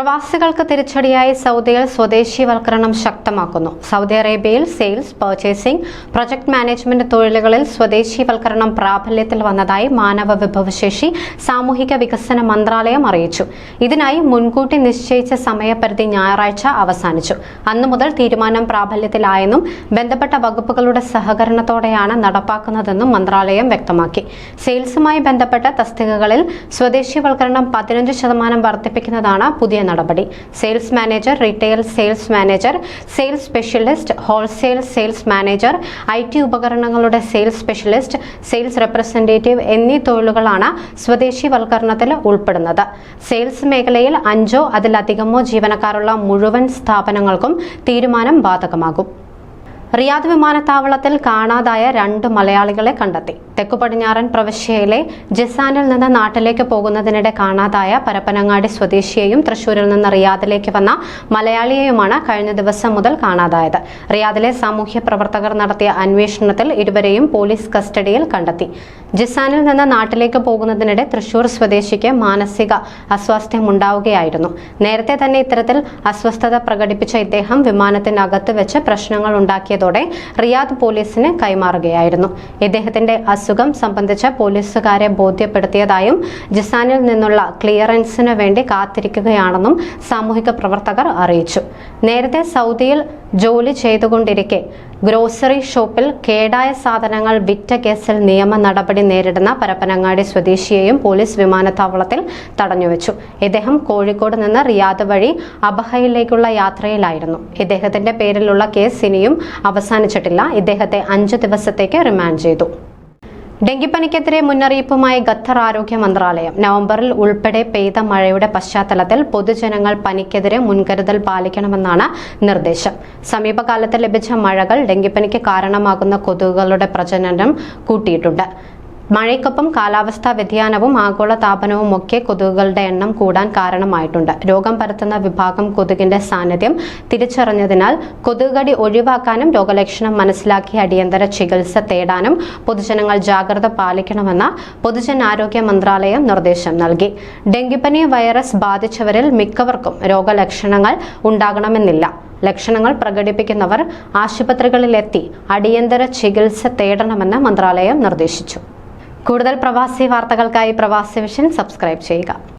പ്രവാസികൾക്ക് തിരിച്ചടിയായി സൗദിയിൽ സ്വദേശീവൽക്കരണം ശക്തമാക്കുന്നു. Saudi Arabia sales purchasing project management തൊഴിലുകളിൽ സ്വദേശീവൽക്കരണം പ്രാബല്യത്തിൽ വന്നതായി മാനവ വിഭവശേഷി സാമൂഹിക വികസന മന്ത്രാലയം അറിയിച്ചു. ഇതിനായി മുൻകൂട്ടി നിശ്ചയിച്ച സമയപരിധി ഞായറാഴ്ച അവസാനിച്ചു. അന്നു മുതൽ തീരുമാനം പ്രാബല്യത്തിലായെന്നും ബന്ധപ്പെട്ട വകുപ്പുകളുടെ സഹകരണത്തോടെയാണ് നടപ്പാക്കുന്നതെന്നും മന്ത്രാലയം വ്യക്തമാക്കി. സെയിൽസുമായി ബന്ധപ്പെട്ട തസ്തികകളിൽ സ്വദേശീവൽക്കരണം പതിനഞ്ച് ശതമാനം വർദ്ധിപ്പിക്കുന്നതാണ് പുതിയ നടപടി. Sales manager retail sales manager sales specialist wholesale sales manager I T ഉപകരണങ്ങളുടെ സെയിൽസ് സ്പെഷ്യലിസ്റ്റ് സെയിൽസ് റെപ്രസെന്റേറ്റീവ് എന്നീ തൊഴിലുകളാണ് സ്വദേശിവൽക്കരണത്തിൽ ഉൾപ്പെടുന്നത്. സെയിൽസ് മേഖലയിൽ അഞ്ചോ അതിലധികമോ ജീവനക്കാരുള്ള മുഴുവൻ സ്ഥാപനങ്ങൾക്കും തീരുമാനം ബാധകമാകും. റിയാദ് വിമാനത്താവളത്തിൽ കാണാതായ രണ്ട് മലയാളികളെ കണ്ടെത്തി. തെക്കു പടിഞ്ഞാറൻ പ്രവിശ്യയിലെ ജിസാനിൽ നിന്ന് നാട്ടിലേക്ക് പോകുന്നതിനിടെ കാണാതായ പരപ്പനങ്ങാടി സ്വദേശിയെയും തൃശൂരിൽ നിന്ന് റിയാദിലേക്ക് വന്ന മലയാളിയെയുമാണ് കഴിഞ്ഞ ദിവസം മുതൽ കാണാതായത്. റിയാദിലെ സാമൂഹ്യ പ്രവർത്തകർ നടത്തിയ അന്വേഷണത്തിൽ ഇരുവരെയും പോലീസ് കസ്റ്റഡിയിൽ കണ്ടെത്തി. ജിസാനിൽ നിന്ന് നാട്ടിലേക്ക് പോകുന്നതിനിടെ തൃശൂർ സ്വദേശിക്ക് മാനസിക അസ്വാസ്ഥ്യം ഉണ്ടാവുകയായിരുന്നു നേരത്തെ തന്നെ ഇത്തരത്തിൽ അസ്വസ്ഥത പ്രകടിപ്പിച്ച ഇദ്ദേഹം വിമാനത്തിനകത്ത് വെച്ച് പ്രശ്നങ്ങൾ ഉണ്ടാക്കിയതോടെ റിയാദ് പോലീസിന് കൈമാറുകയായിരുന്നു. ഇദ്ദേഹത്തിന്റെ അസുഖം സംബന്ധിച്ച് പോലീസുകാരെ ബോധ്യപ്പെടുത്തിയതായും ജിസാനിൽ നിന്നുള്ള ക്ലിയറൻസിന് വേണ്ടി കാത്തിരിക്കുകയാണെന്നും സാമൂഹിക പ്രവർത്തകർ അറിയിച്ചു. നേരത്തെ സൗദിയിൽ ജോലി ചെയ്തുകൊണ്ടിരിക്കെ. ഗ്രോസറി ഷോപ്പിൽ കേടായ സാധനങ്ങൾ വിറ്റ കേസിൽ നിയമ നടപടി നേരിടുന്ന പരപ്പനങ്ങാടി സ്വദേശിയെയും പോലീസ് വിമാനത്താവളത്തിൽ തടഞ്ഞുവെച്ചു. ഇദ്ദേഹം കോഴിക്കോട് നിന്ന് റിയാദ് വഴി അബഹയിലേക്കുള്ള യാത്രയിലായിരുന്നു. ഇദ്ദേഹത്തിന്റെ പേരിലുള്ള കേസ് ഇനിയും അവസാനിച്ചിട്ടില്ല. ഇദ്ദേഹത്തെ അഞ്ചു ദിവസത്തേക്ക് റിമാൻഡ് ചെയ്തു. ഡെങ്കിപ്പനിക്കെതിരെ മുന്നറിയിപ്പുമായി ഖത്തർ ആരോഗ്യ മന്ത്രാലയം. നവംബറിൽ ഉൾപ്പെടെ പെയ്ത മഴയുടെ പശ്ചാത്തലത്തിൽ പൊതുജനങ്ങൾ പനിക്കെതിരെ മുൻകരുതൽ പാലിക്കണമെന്നാണ് നിർദ്ദേശം. സമീപകാലത്ത് ലഭിച്ച മഴകൾ ഡെങ്കിപ്പനിക്ക് കാരണമാകുന്ന കൊതുകുകളുടെ പ്രജനനം കൂട്ടിയിട്ടുണ്ട്. മഴയ്ക്കൊപ്പം കാലാവസ്ഥാ വ്യതിയാനവും ആഗോള താപനവും ഒക്കെ കൊതുകുകളുടെ എണ്ണം കൂടാൻ കാരണമായിട്ടുണ്ട്. രോഗം പരത്തുന്ന വിഭാഗം കൊതുകിന്റെ സാന്നിധ്യം തിരിച്ചറിഞ്ഞതിനാൽ കൊതുകുകടി ഒഴിവാക്കാനും രോഗലക്ഷണം മനസ്സിലാക്കി അടിയന്തര ചികിത്സ തേടാനും പൊതുജനങ്ങൾ ജാഗ്രത പാലിക്കണമെന്ന് പൊതുജനാരോഗ്യ മന്ത്രാലയം നിർദ്ദേശം നൽകി. ഡെങ്കിപ്പനി വൈറസ് ബാധിച്ചവരിൽ മിക്കവർക്കും രോഗലക്ഷണങ്ങൾ ഉണ്ടാകണമെന്നില്ല. ലക്ഷണങ്ങൾ പ്രകടിപ്പിക്കുന്നവർ ആശുപത്രികളിലെത്തി അടിയന്തര ചികിത്സ തേടണമെന്ന് മന്ത്രാലയം നിർദ്ദേശിച്ചു. കൂടുതൽ പ്രവാസി വാർത്തകൾക്കായി പ്രവാസി വിഷൻ സബ്സ്ക്രൈബ് ചെയ്യുക.